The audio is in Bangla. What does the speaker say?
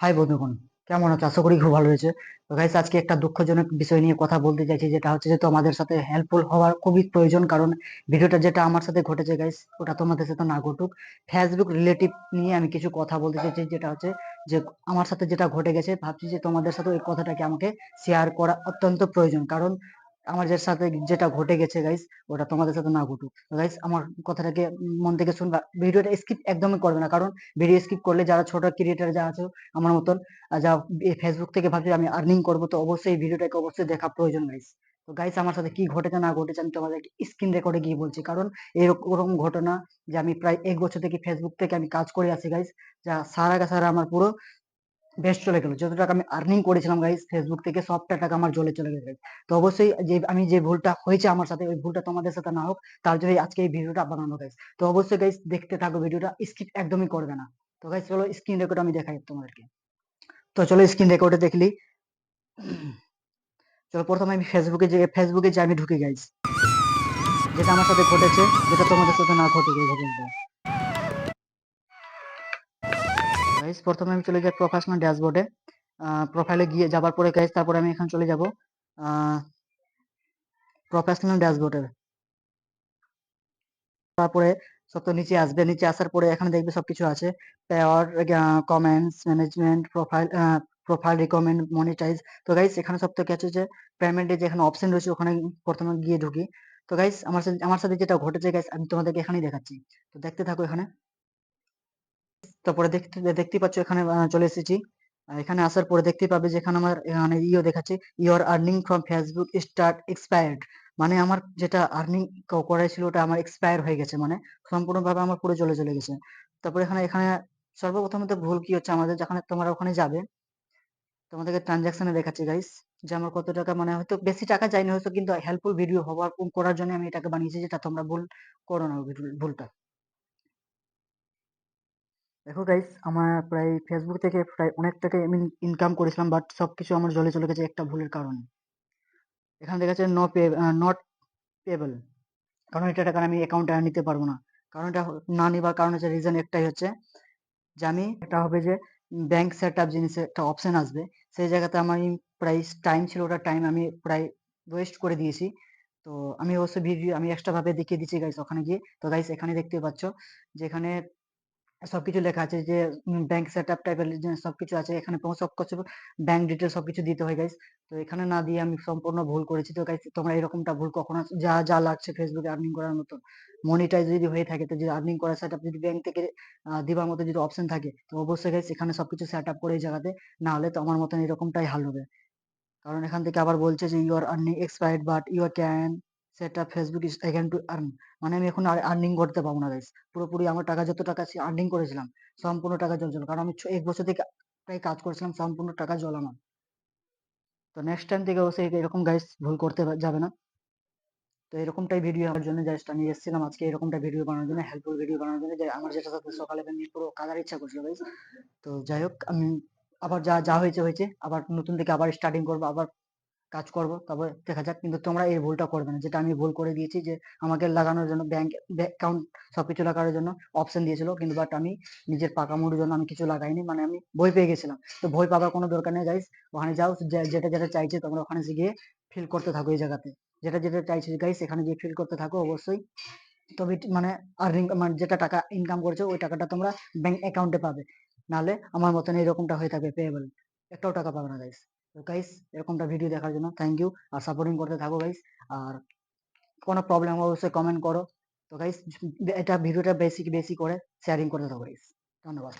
হাই বন্ধুগণ কেমন আছো? আশা করি খুব ভালো হয়েছে তো গাইস আজকে একটা দুঃখজনক বিষয় নিয়ে কথা বলতে চাইছি, যেটা হচ্ছে যে তোমাদের সাথে হেল্পফুল হওয়ার খুবই প্রয়োজন, কারণ ভিডিওটা যেটা আমার সাথে ঘটেছে গাইস ওটা তোমাদের সাথে না ঘটুক। ফেসবুক রিলেটিভ নিয়ে আমি কিছু কথা বলতে চাইছি, যেটা হচ্ছে যে আমার সাথে যেটা ঘটে গেছে, ভাবছি যে তোমাদের সাথে ওই কথাটাকে আমাকে শেয়ার করা অত্যন্ত প্রয়োজন। কারণ আমার যে সাথে যেটা ঘটে গেছে গাইস ওটা তোমাদের সাথে না ঘটুক। গাইস আমার কথাটাকে মন থেকে শুনবা, ভিডিওটা স্কিপ একদমই করবে না, কারণ ভিডিও স্কিপ করলে যারা ছোট ক্রিয়েটার যা আছে, আমার মতন যা ফেসবুক থেকে ভাবছি আমি আর্নিং করব, তো অবশ্যই ভিডিওটাকে অবশ্যই দেখা প্রয়োজন গাইস তো গাইস আমার সাথে কি ঘটেছে না ঘটেছে আমি তোমাদের স্ক্রিন রেকর্ডে গিয়ে বলছি, কারণ এরকম ঘটনা যে আমি প্রায় এক বছর থেকে ফেসবুক থেকে আমি কাজ করে আছি গাইস যা সারা সারা আমার পুরো বেস্ট চলে গেল। যত টাকা আমি আর্নিং করেছিলাম গাইস ফেসবুক থেকে সবটা টাকা আমার জলে চলে গেছে guys। তো অবশ্যই যে আমি যে ভুলটা হয়েছে আমার সাথে, ওই ভুলটা তোমাদের সাথে না হোক, তার জন্য আজকে এই ভিডিওটা বানানো গাইস তো অবশ্যই গাইস দেখতে থাকো ভিডিওটা স্কিপ একদমই করবে না। তো গাইস চলো স্ক্রিন রেকর্ড আমি দেখাই তোমাদেরকে। তো চলো স্ক্রিন রেকর্ডে দেখলি। চলো প্রথমে আমি ফেসবুকে যে ফেসবুকে যে আমি ঢুকে গাইস যেটা আমার সাথে ঘটেছে, যেটা তোমাদের সাথে না ঘটে এই গাইস প্রথমে আমি চলে যাই প্রফেশনাল ড্যাশবোর্ডে প্রোফাইলে গিয়ে যাবার পরে গাইস তারপরে আমি এখানে চলে যাব। প্রফেশনাল ড্যাশবোর্ডে তারপরে সব তো নিচে আসবে। নিচে আসার পরে এখানে দেখবে সবকিছু আছে। Pair comments management profile profile recommend monetize তো গাইস এখানে সব থেকে আছে যে পেমেন্টে যে এখানে অপশন রয়েছে, ওখানে প্রথমে গিয়ে ঢুকি। তো গাইস আমার সাথে আমার সাথে যেটা ঘটেছে গাইস আমি তোমাদেরকে এখানেই দেখাচ্ছি। তো দেখতে থাকো এখানে। তারপরে দেখতে দেখতে পাচ্ছ এখানে চলে এসেছি। এখানে আসার পরে দেখতে পাবে যে এখানে আমার, এখানে ইও দেখাচ্ছে your earning from Facebook start expired মানে আমার যেটা আর্নিং করাই ছিল ওটা আমার এক্সপায়ার হয়ে গেছে মানে সম্পূর্ণভাবে আমার পুরো চলে চলে গেছে। তারপরে এখানে এখানে সর্বপ্রথমত ভুল কি হচ্ছে আমাদের যখন তোমরা ওখানে যাবে, তোমাদেরকে ট্রানজাকশনে দেখাচ্ছে গাইস যে আমার কত টাকা মানে হয়তো বেশি টাকা যায়নি হয়তো কিন্তু হেল্পফুল ভিডিও হওয়ার, করার জন্য আমি এটাকে বানিয়েছি, যেটা তোমরা ভুল করো না, ভুল- ভুলটা। দেখো গাইস আমার প্রায় ফেসবুক থেকে প্রায় অনেক টাকা আমি ইনকাম করেছিলাম বাট সবকিছু আমার জলে চলে গেছে একটা ভুলের কারণে। এখানে দেখা যাচ্ছে নো পে নট পেবল কারণ এটা টাকা আমি অ্যাকাউন্টে নিতে পারব না। কারণ এটা না নেবার কারণ হচ্ছে রিজন একটাই হচ্ছে যে আমি, এটা হবে যে ব্যাংক সেট আপ জিনিসের একটা অপশন আসবে, সেই জায়গাতে আমার প্রায় টাইম ছিল ওটা টাইম আমি প্রায় ওয়েস্ট করে দিয়েছি। তো আমি অবশ্য ভিডিও আমি এক্সট্রা ভাবে দেখিয়ে দিচ্ছি গাইস ওখানে গিয়ে। তো গাইস এখানে দেখতে পাচ্ছ যে এখানে সবকিছু লেখা আছে যে ব্যাংক সেট আপ টাইপের সবকিছু আছে, এখানে সব কিছু ব্যাংক ডিটেল সবকিছু দিতে হয় গাইস তো এখানে না দিয়ে আমি সম্পূর্ণ ভুল করেছি তো গাইস তোমরা এরকমটা ভুল কখনো যা যা লাগছে ফেসবুকে আর্নিং করার মতো। মনিটাইজ যদি হয়ে থাকে, তো যদি আর্নিং করার সেট যদি ব্যাংক থেকে দিবার মতো যদি অপশন থাকে, তো অবশ্যই গাইস এখানে সবকিছু সেট আপ করে এই জায়গাতে, না হলে তো আমার মতন এরকমটাই হাল হবে। কারণ এখান থেকে আবার বলছে যে you are earning expired but you can set Facebook is again to earn মানে আমি এখন আর আর্নিং করতে পারব না গাইস পুরোপুরি আমার টাকা, যত টাকা আর্নিং করেছিলাম, সম্পূর্ণ টাকা জল জল। কারণ আমি এক বছর থেকে প্রায় কাজ করেছিলাম, সম্পূর্ণ টাকা জল আমার। তো নেক্সট টাইম থেকে অবশ্যই এরকম গাইস ভুল করতে যাবে না। তো এরকমটাই ভিডিও আমার জন্য জাস্ট আমি এসেছিলাম আজকে এরকমটা ভিডিও বানানোর জন্য হেল্পফুল ভিডিও বানানোর জন্য যে আমার যেটা সাথে সকালে আমি পুরো কাদার ইচ্ছা করছিল গাইস তো যাই হোক, আমি আবার যা যা হয়েছে হয়েছে। আবার নতুন থেকে আবার স্টার্টিং করব, আবার কাজ করব, তারপর দেখা যাক। কিন্তু তোমরা এই ভুলটা করবে না। যেটা আমি ভুল করে দিয়েছি যে, আমাকে লাগানোর জন্য ব্যাংক অ্যাকাউন্ট সবকিছু লাগানোর জন্য অপশন দিয়েছিল। কিন্তু বাট আমি নিজের পাকা মুড়ির জন্য আমি কিছু লাগাইনি। মানে আমি ভয় পেয়ে গেছিলাম। তো ভয় পাবার কোনো দরকার নেই গাইস ওখানে যাও যেটা যেটা চাইছে তোমরা ওখানে গিয়ে ফিল করতে থাকো এই জায়গাতে। যেটা যেটা চাইছে গাইস এখানে গিয়ে ফিল করতে থাকো অবশ্যই। তবে মানে আর্নিং মানে যেটা টাকা ইনকাম করছ, ওই টাকাটা তোমরা ব্যাংক অ্যাকাউন্টে পাবে। নাহলে আমার মতন এরকমটা হয়ে থাকবে পেয়েবল একটাও টাকা পাবে না গাইস গাইস এরকমটা ভিডিও দেখার জন্য থ্যাংক ইউ আর সাপোর্টিং করতে থাকো গাইস আর কোনো প্রবলেম অবশ্যই কমেন্ট করো। তো গাইস এটা ভিডিওটা বেশি বেশি করে শেয়ারিং করতে থাকো গাইস ধন্যবাদ।